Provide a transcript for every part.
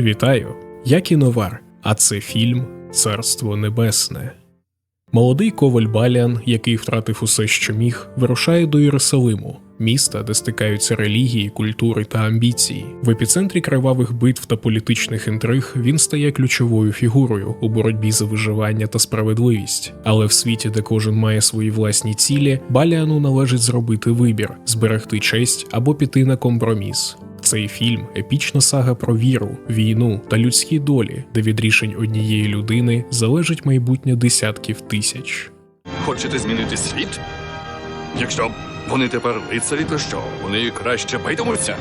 Вітаю! Я кіновар, а це фільм Царство Небесне. Молодий коваль Баліан, який втратив усе, що міг, вирушає до Єрусалиму, міста, де стикаються релігії, культури та амбіції. В епіцентрі кривавих битв та політичних інтриг він стає ключовою фігурою у боротьбі за виживання та справедливість. Але в світі, де кожен має свої власні цілі, Баліану належить зробити вибір, зберегти честь або піти на компроміс. Цей фільм епічна сага про віру, війну та людські долі, де від рішень однієї людини залежить майбутнє десятків тисяч. Хочете змінити світ? Якщо вони тепер лицарі, то що? Вони краще байтимуться?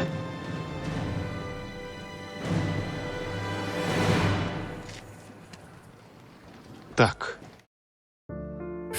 Так.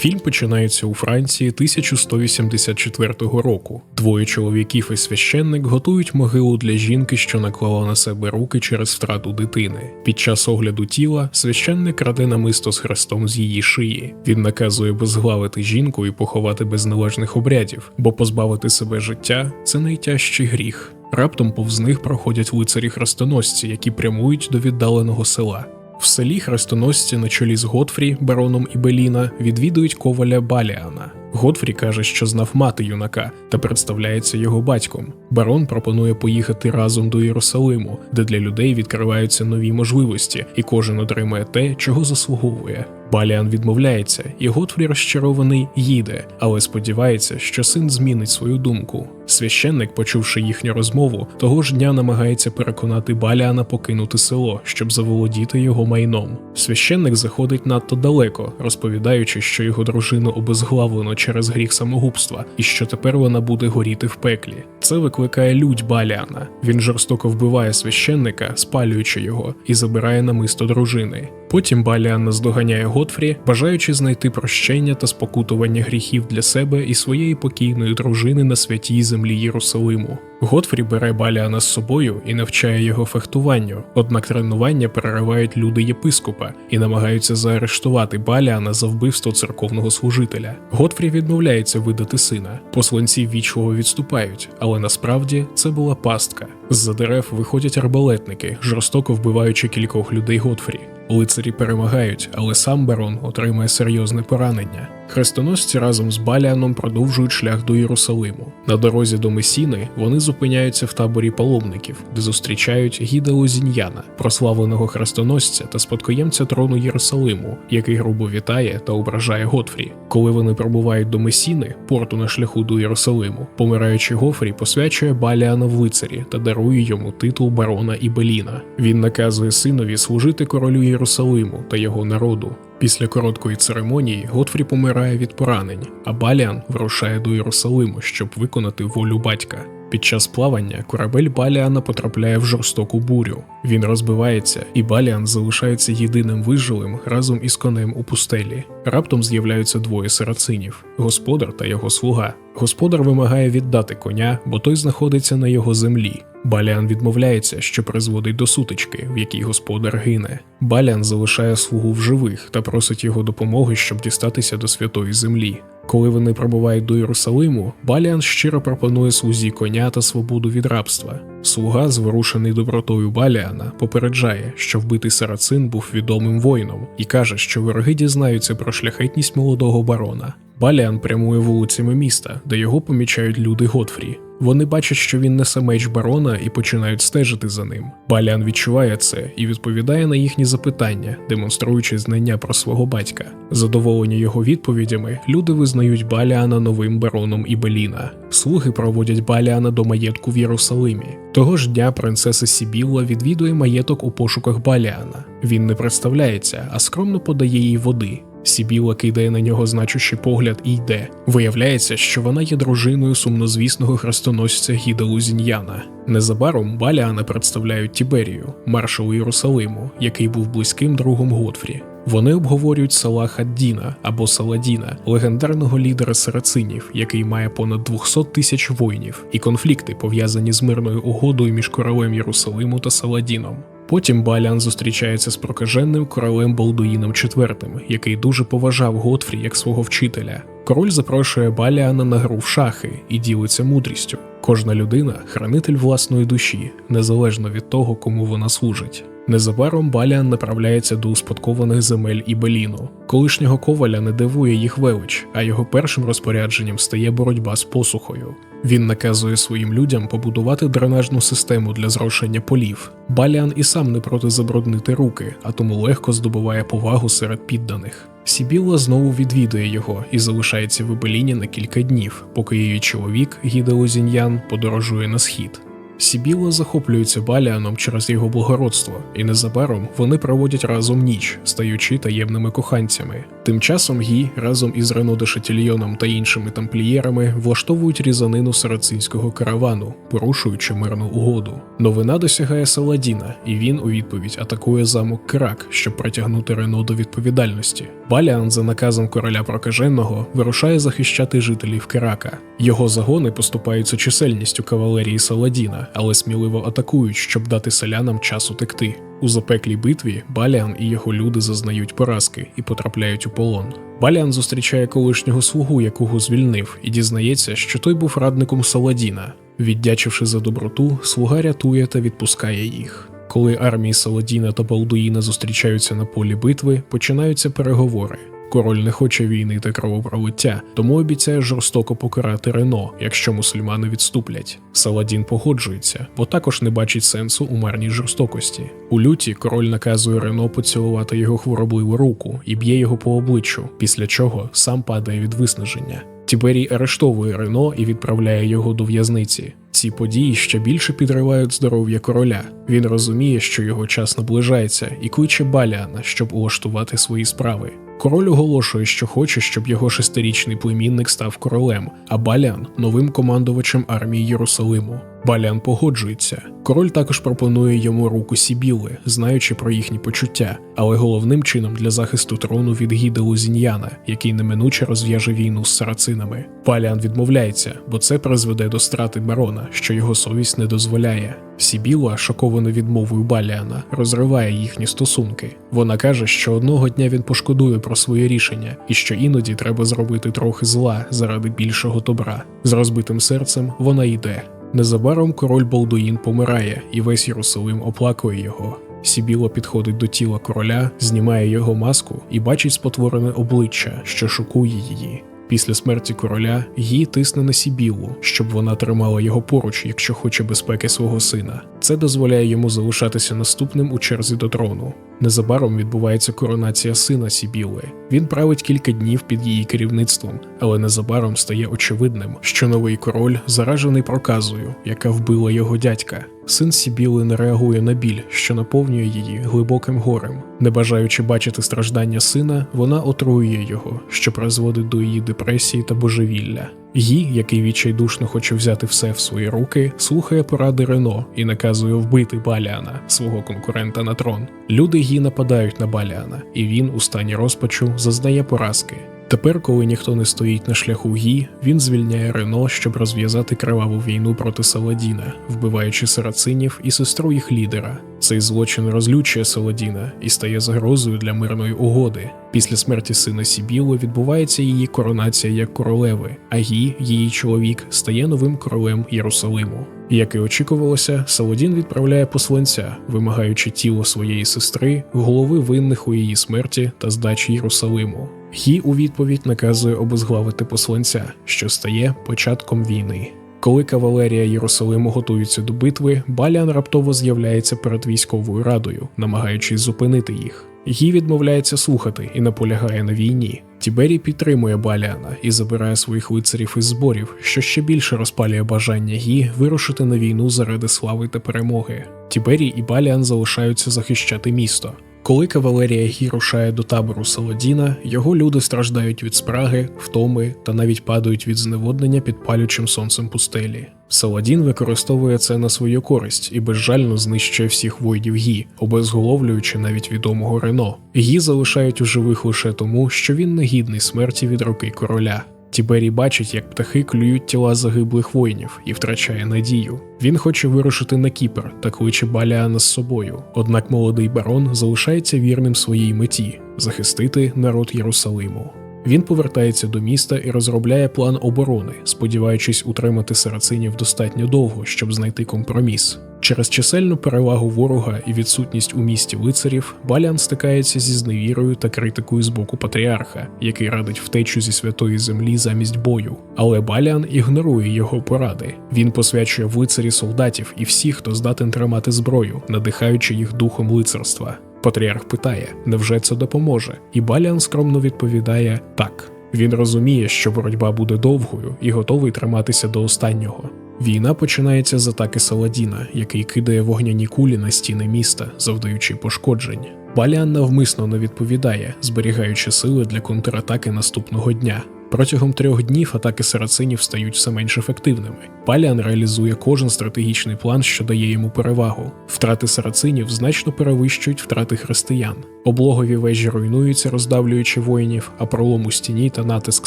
Фільм починається у Франції 1184 року. Двоє чоловіків і священник готують могилу для жінки, що наклала на себе руки через втрату дитини. Під час огляду тіла священник краде намисто з хрестом з її шиї. Він наказує безглавити жінку і поховати без належних обрядів, бо позбавити себе життя це найтяжчий гріх. Раптом повз них проходять лицарі хрестоносці, які прямують до віддаленого села. В селі хрестоносці на чолі з Готфрі, бароном Ібеліна, відвідують коваля Баліана. Готфрі каже, що знав мати юнака та представляється його батьком. Барон пропонує поїхати разом до Єрусалиму, де для людей відкриваються нові можливості, і кожен отримає те, чого заслуговує. Баліан відмовляється, і Готфрі розчарований їде, але сподівається, що син змінить свою думку. Священник, почувши їхню розмову, того ж дня намагається переконати Баліана покинути село, щоб заволодіти його майном. Священник заходить надто далеко, розповідаючи, що його дружину обезглавлено через гріх самогубства, і що тепер вона буде горіти в пеклі. Це викликає лють Баліана. Він жорстоко вбиває священника, спалюючи його, і забирає намисто дружини. Потім Баліан наздоганяє Готфрі, бажаючи знайти прощення та спокутування гріхів для себе і своєї покійної дружини на святій землі Єрусалиму. Готфрі бере Баліана з собою і навчає його фехтуванню, однак тренування переривають люди єпископа і намагаються заарештувати Баліана за вбивство церковного служителя. Готфрі відмовляється видати сина. Посланці вічливо відступають, але насправді це була пастка. З-за дерев виходять арбалетники, жорстоко вбиваючи кількох людей Готфрі. Лицарі перемагають, але сам барон отримає серйозне поранення. Хрестоносці разом з Баліаном продовжують шлях до Єрусалиму. На дорозі до Месіни вони зупиняються в таборі паломників, де зустрічають гіда Лозіньяна, прославленого хрестоносця та спадкоємця трону Єрусалиму, який грубо вітає та ображає Готфрі. Коли вони пробувають до Месіни, порту на шляху до Єрусалиму, помираючи Гофрі посвячує Баліана в лицарі та дарує йому титул барона Ібеліна. Він наказує синові служити королю Єрусалиму та його народу. Після короткої церемонії Готфрі помирає від поранень, а Баліан вирушає до Єрусалиму, щоб виконати волю батька. Під час плавання корабель Баліана потрапляє в жорстоку бурю. Він розбивається, і Баліан залишається єдиним виживим разом із конем у пустелі. Раптом з'являються двоє сарацинів господар та його слуга. Господар вимагає віддати коня, бо той знаходиться на його землі. Баліан відмовляється, що призводить до сутички, в якій господар гине. Баліан залишає слугу в живих та просить його допомоги, щоб дістатися до святої землі. Коли вони прибувають до Єрусалиму, Баліан щиро пропонує слузі коня та свободу від рабства. Слуга, зворушений добротою Баліана, попереджає, що вбитий сарацин був відомим воїном, і каже, що вороги дізнаються про шляхетність молодого барона. Баліан прямує вулицями міста, де його помічають люди Готфрі. Вони бачать, що він несе меч барона і починають стежити за ним. Баліан відчуває це і відповідає на їхні запитання, демонструючи знання про свого батька. Задоволені його відповідями, люди визнають Баліана новим бароном Ібеліна. Слуги проводять Баліана до маєтку в Єрусалимі. Того ж дня принцеса Сібілла відвідує маєток у пошуках Баліана. Він не представляється, а скромно подає їй води. Сібіла кидає на нього значущий погляд і йде. Виявляється, що вона є дружиною сумнозвісного хрестоносця Гіда Лузіньяна. Незабаром Баліана представляють Тіберію, маршалу Єрусалиму, який був близьким другом Готфрі. Вони обговорюють Салаха Діна або Саладіна, легендарного лідера сарацинів, який має понад 200 тисяч воїнів, і конфлікти пов'язані з мирною угодою між королем Єрусалиму та Саладіном. Потім Баліан зустрічається з прокаженним королем Балдуїном IV, який дуже поважав Готфрі як свого вчителя. Король запрошує Баліана на гру в шахи і ділиться мудрістю. Кожна людина хранитель власної душі, незалежно від того, кому вона служить. Незабаром Баліан направляється до успадкованих земель Ібеліну. Колишнього коваля не дивує їх велич, а його першим розпорядженням стає боротьба з посухою. Він наказує своїм людям побудувати дренажну систему для зрошення полів. Баліан і сам не проти забруднити руки, а тому легко здобуває повагу серед підданих. Сібіла знову відвідує його і залишається в Ібеліні на кілька днів, поки її чоловік Гіде Зіньян подорожує на схід. Сібіла захоплюється Баліаном через його благородство, і незабаром вони проводять разом ніч, стаючи таємними коханцями. Тим часом Гі разом із Рено де Шатільйоном та іншими тамплієрами влаштовують різанину сарацинського каравану, порушуючи мирну угоду. Новина досягає Саладіна, і він у відповідь атакує замок Крак, щоб притягнути Рено до відповідальності. Баліан за наказом короля прокаженого вирушає захищати жителів Керака. Його загони поступаються чисельністю кавалерії Саладіна, але сміливо атакують, щоб дати селянам час утекти. У запеклій битві Баліан і його люди зазнають поразки і потрапляють у полон. Баліан зустрічає колишнього слугу, якого звільнив, і дізнається, що той був радником Саладіна. Віддячивши за доброту, слуга рятує та відпускає їх. Коли армії Саладіна та Балдуїна зустрічаються на полі битви, починаються переговори. Король не хоче війни та кровопролиття, тому обіцяє жорстоко покарати Рено, якщо мусульмани відступлять. Саладін погоджується, бо також не бачить сенсу у марній жорстокості. У люті король наказує Рено поцілувати його хворобливу руку і б'є його по обличчю, після чого сам падає від виснаження. Тіберій арештовує Рено і відправляє його до в'язниці. Ці події ще більше підривають здоров'я короля. Він розуміє, що його час наближається, і кличе Баліана, щоб улаштувати свої справи. Король оголошує, що хоче, щоб його шестирічний племінник став королем, а Баліан новим командувачем армії Єрусалиму. Баліан погоджується. Король також пропонує йому руку Сібіли, знаючи про їхні почуття, але головним чином для захисту трону від Гіда Лузіньяна, який неминуче розв'яже війну з сарацинами. Баліан відмовляється, бо це призведе до страти барона, що його совість не дозволяє. Сібіла, шокована відмовою Баліана, розриває їхні стосунки. Вона каже, що одного дня він пошкодує про своє рішення і що іноді треба зробити трохи зла заради більшого добра. З розбитим серцем вона йде. Незабаром король Балдуїн помирає, і весь Єрусалим оплакує його. Сібіло підходить до тіла короля, знімає його маску і бачить спотворене обличчя, що шокує її. Після смерті короля її тисне на Сібілу, щоб вона тримала його поруч, якщо хоче безпеки свого сина. Це дозволяє йому залишатися наступним у черзі до трону. Незабаром відбувається коронація сина Сібіли. Він править кілька днів під її керівництвом, але незабаром стає очевидним, що новий король заражений проказою, яка вбила його дядька. Син Сібіли не реагує на біль, що наповнює її глибоким горем. Не бажаючи бачити страждання сина, вона отруює його, що призводить до її депресії та божевілля. Гі, який відчайдушно хоче взяти все в свої руки, слухає поради Рено і наказує вбити Баліана, свого конкурента на трон. Люди Гі нападають на Баліана, і він у стані розпачу зазнає поразки. Тепер, коли ніхто не стоїть на шляху Гі, він звільняє Рено, щоб розв'язати криваву війну проти Саладіна, вбиваючи сарацинів і сестру їх лідера. Цей злочин розлючує Саладіна і стає загрозою для мирної угоди. Після смерті сина Сібіло відбувається її коронація як королеви, а Гі, її чоловік, стає новим королем Єрусалиму. Як і очікувалося, Саладін відправляє посланця, вимагаючи тіло своєї сестри, голови винних у її смерті та здачі Єрусалиму. Гі у відповідь наказує обезглавити посланця, що стає початком війни. Коли кавалерія Єрусалиму готується до битви, Баліан раптово з'являється перед військовою радою, намагаючись зупинити їх. Гі відмовляється слухати і наполягає на війні. Тіберій підтримує Баліана і забирає своїх лицарів із зборів, що ще більше розпалює бажання Гі вирушити на війну заради слави та перемоги. Тіберій і Баліан залишаються захищати місто. Коли кавалерія Гі рушає до табору Саладіна, його люди страждають від спраги, втоми та навіть падають від зневоднення під палючим сонцем пустелі. Саладін використовує це на свою користь і безжально знищує всіх воїдів Гі, обезголовлюючи навіть відомого Рено. Гі залишають у живих лише тому, що він негідний смерті від руки короля. Тіберій бачить, як птахи клюють тіла загиблих воїнів і втрачає надію. Він хоче вирушити на Кіпр та кличе Баліана з собою. Однак молодий барон залишається вірним своїй меті захистити народ Єрусалиму. Він повертається до міста і розробляє план оборони, сподіваючись утримати сарацинів достатньо довго, щоб знайти компроміс. Через чисельну перевагу ворога і відсутність у місті лицарів Баліан стикається зі зневірою та критикою з боку патріарха, який радить втечу зі святої землі замість бою. Але Баліан ігнорує його поради. Він посвячує в лицарі солдатів і всіх, хто здатен тримати зброю, надихаючи їх духом лицарства. Патріарх питає, невже це допоможе? І Баліан скромно відповідає так. Він розуміє, що боротьба буде довгою і готовий триматися до останнього. Війна починається з атаки Саладіна, який кидає вогняні кулі на стіни міста, завдаючи пошкоджень. Баліан навмисно не відповідає, зберігаючи сили для контратаки наступного дня. Протягом трьох днів атаки сарацинів стають все менш ефективними. Паліан реалізує кожен стратегічний план, що дає йому перевагу. Втрати сарацинів значно перевищують втрати християн. Облогові вежі руйнуються, роздавлюючи воїнів, а пролом у стіні та натиск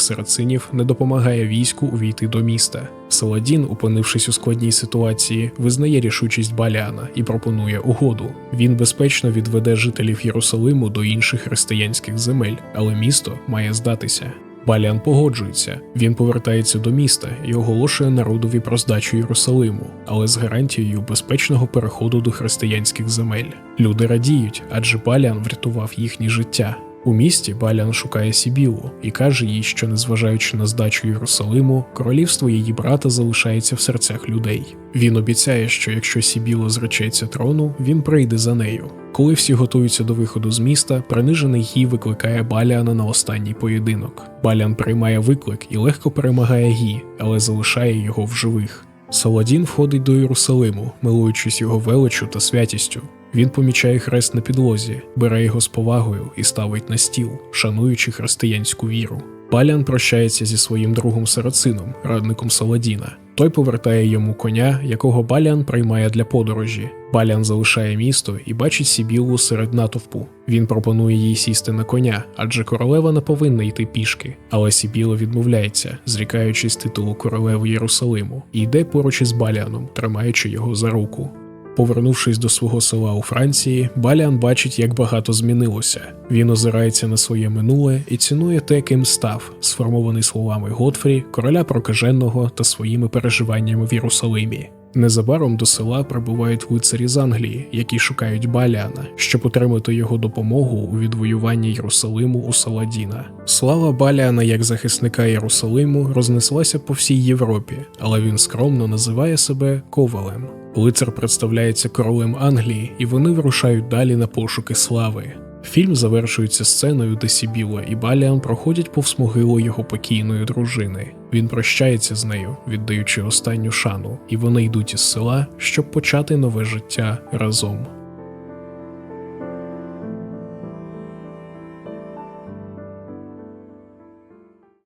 сарацинів не допомагає війську увійти до міста. Саладін, опинившись у складній ситуації, визнає рішучість Баліана і пропонує угоду. Він безпечно відведе жителів Єрусалиму до інших християнських земель, але місто має здатися. Баліан погоджується. Він повертається до міста і оголошує народові про здачу Єрусалиму, але з гарантією безпечного переходу до християнських земель. Люди радіють, адже Баліан врятував їхнє життя. У місті Баліан шукає Сібілу і каже їй, що, незважаючи на здачу Єрусалиму, королівство її брата залишається в серцях людей. Він обіцяє, що якщо Сібіла зречеться трону, він прийде за нею. Коли всі готуються до виходу з міста, принижений Гі викликає Баліана на останній поєдинок. Баліан приймає виклик і легко перемагає Гі, але залишає його в живих. Саладін входить до Єрусалиму, милуючись його величу та святістю. Він помічає хрест на підлозі, бере його з повагою і ставить на стіл, шануючи християнську віру. Балян прощається зі своїм другом Сарацином, радником Саладіна. Той повертає йому коня, якого Балян приймає для подорожі. Балян залишає місто і бачить Сібілу серед натовпу. Він пропонує їй сісти на коня, адже королева не повинна йти пішки. Але Сібіла відмовляється, зрікаючись титулу королеви Єрусалиму, і йде поруч із Баляном, тримаючи його за руку. Повернувшись до свого села у Франції, Баліан бачить, як багато змінилося. Він озирається на своє минуле і цінує те, ким став, сформований словами Готфрі, короля прокаженого та своїми переживаннями в Єрусалимі. Незабаром до села прибувають лицарі з Англії, які шукають Баліана, щоб отримати його допомогу у відвоюванні Єрусалиму у Саладіна. Слава Баліана як захисника Єрусалиму рознеслася по всій Європі, але він скромно називає себе Ковалем. Лицар представляється королем Англії, і вони вирушають далі на пошуки слави. Фільм завершується сценою, де Сібіла і Баліан проходять повз могилу його покійної дружини. Він прощається з нею, віддаючи останню шану, і вони йдуть із села, щоб почати нове життя разом.